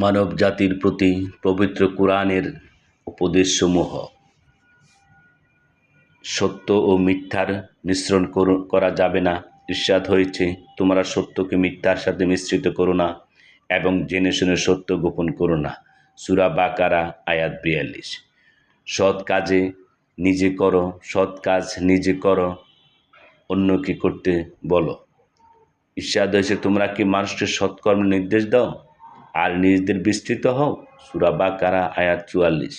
মানব জাতির প্রতি পবিত্র কোরআনের উপদেশসমূহ সত্য ও মিথ্যার মিশ্রণ করু- যাবে না। ঈর্ষাদ হয়েছে, তোমরা সত্যকে মিথ্যার সাথে মিশ্রিত করো না এবং জেনে শুনে সত্য গোপন করো না। সুরা বাকারা, আয়াত বিয়াল্লিশ। সৎ কাজে নিজে করো, সৎ কাজ নিজে করো, অন্যকে করতে বলো। ঈর্ষাদ হয়েছে, তোমরা কি মানুষকে সৎকর্ম নির্দেশ দাও? আর নিজেদের বিস্তৃত হও। সুরা বাকারা, আয়াত চুয়াল্লিশ।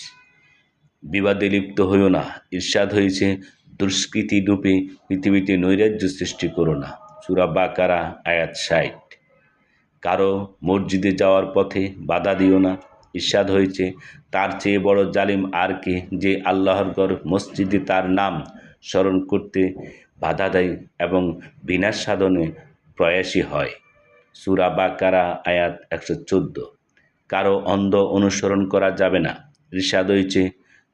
বিবাদে লিপ্ত হইও না। ঈর্ষাদ হয়েছে দুষ্কৃতি রূপে পৃথিবীতে নৈরাজ্য সৃষ্টি করো না। সুরা বাকারা, আয়াত ষাট। কারও মসজিদে যাওয়ার পথে বাধা দিও না। ঈর্ষাদ হয়েছে তার চেয়ে বড় জালিম আর কে যে আল্লাহর ঘর মসজিদে তার নাম স্মরণ করতে বাধা দেয় এবং বিনাশ সাধনে প্রয়াসী হয়। সুরা বাকারা আয়াত একশো চোদ্দ। কারও অন্ধ অনুসরণ করা যাবে না। ঋষাদ হয়েছে,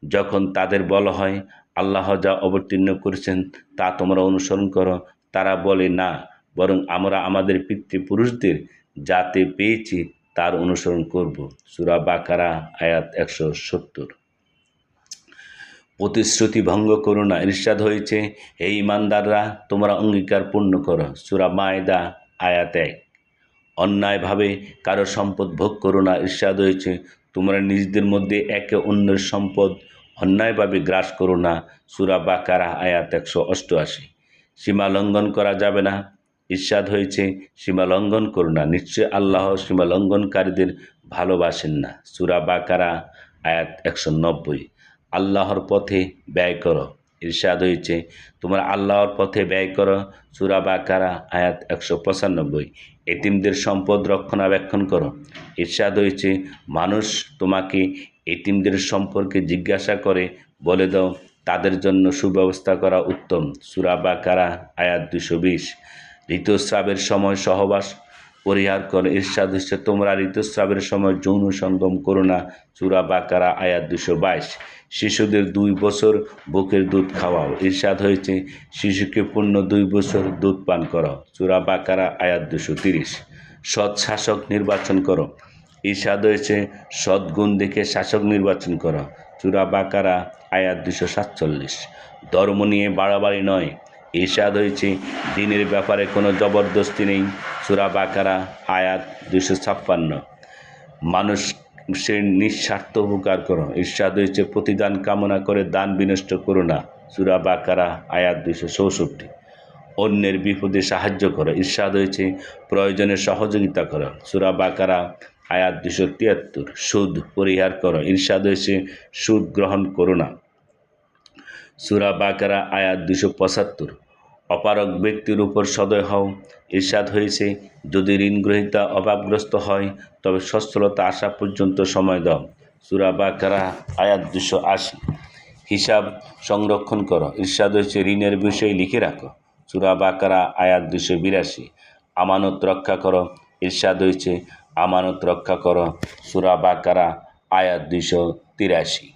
যখন তাদের বলা হয়, আল্লাহ যা অবতীর্ণ করেছেন তা তোমরা অনুসরণ করো। তারা বলে, না, বরং আমরা আমাদের পিতৃপুরুষদের যাতে পেয়েছি, তার অনুসরণ করব। সুরা বাকারা আয়াত একশো সত্তর। প্রতিশ্রুতি ভঙ্গ করো না। ইরশাদ হয়েছে, হে ইমানদাররা, তোমরা অঙ্গীকার পূর্ণ করো। সুরা মায়দা আয়াত এক। অন্যায়ভাবে কারও সম্পদ ভোগ করো না, ইরশাদ হয়েছে। তোমরা নিজেদের মধ্যে একে অন্যের সম্পদ অন্যায়ভাবে গ্রাস করো না। সুরা বাকারা আয়াত একশো অষ্টআশি। সীমা লঙ্ঘন করা যাবে না। ঈর্ষাদ হয়েছে, সীমা লঙ্ঘন করো না। নিশ্চয় আল্লাহ সীমা লঙ্ঘনকারীদের ভালোবাসেন না। সুরা বাকারা আয়াত একশো নব্বই। আল্লাহর পথে ব্যয় করো। ঈর্ষাদ হয়েছে। তোমরা আল্লাহর পথে ব্যয় করো। সুরা বাকারা, আয়াত একশো পঁচানব্বই। এতিমদের সম্পদ রক্ষণাবেক্ষণ করো। ঈর্ষাদ হয়েছে, মানুষ তোমাকে এতিমদের সম্পর্কে জিজ্ঞাসা করে বলে দাও। তাদের জন্য সুব্যবস্থা করা উত্তম। সুরা বা কারা আয়াত দুশো বিশ। ঋতুস্রাবের সময় সহবাস পরিহার করো। ঈর্ষাদ হচ্ছে তোমরা ঋতুস্রাবের সময় যৌন সঙ্গম করো না। চূড়া বা কারা আয়াত দুশো বাইশ। শিশুদের দুই বছর বুকের দুধ খাওয়াও। ঈর্ষাদ হয়েছে, শিশুকে পূর্ণ দুই বছর দুধ পান করো। চূড়া বাকারা, আয়াত দুশো তিরিশ। সৎ শাসক নির্বাচন করো। ঈর্ষাদ হয়েছে সদ্গুণ দেখে শাসক নির্বাচন করো। চূড়া বাকারা, আয়াত দুশো সাতচল্লিশ। ধর্ম নিয়ে বাড়াবাড়ি নয়। ঈর্ষাদ হয়েছে, দিনের ব্যাপারে কোনো জবরদস্তি নেই। চূড়া বাকারা, আয়াত দুশো ছাপ্পান্ন। মানুষের নিঃস্বার্থ উপকার করো। ঈর্ষাদ হয়েছে প্রতিদান কামনা করে দান বিনষ্ট করো না। সুরা বাকারা, আয়াত দুশো চৌষট্টি। অন্যের বিপদে সাহায্য করো। ঈর্ষাদ হয়েছে প্রয়োজনে সহযোগিতা করো। সুরা বাকারা, আয়াত দুশো তিয়াত্তর। সুদ পরিহার করো। ঈর্ষাদ হয়েছে সুদ গ্রহণ করো না। সুরা বাকারা, আয়াত দুশো পঁচাত্তর। অপারক ব্যক্তির উপর সদয় হও। ঈর্ষাদ হয়েছে, যদি ঋণগ্রহীতা অভাবগ্রস্ত হয়, তবে সচ্ছলতা আসা পর্যন্ত সময় দাও। সুরা বাকারা, আয়াত দুশো আশি। হিসাব সংরক্ষণ করো। ঈর্ষাদ হয়েছে, ঋণের বিষয়ে লিখে রাখো। সুরা বাকারা, আয়াত দুশো বিরাশি। আমানত রক্ষা করো। ঈর্ষাদ হয়েছে, আমানত রক্ষা করো। সুরা বাকারা, আয়াত দুশো তিরাশি।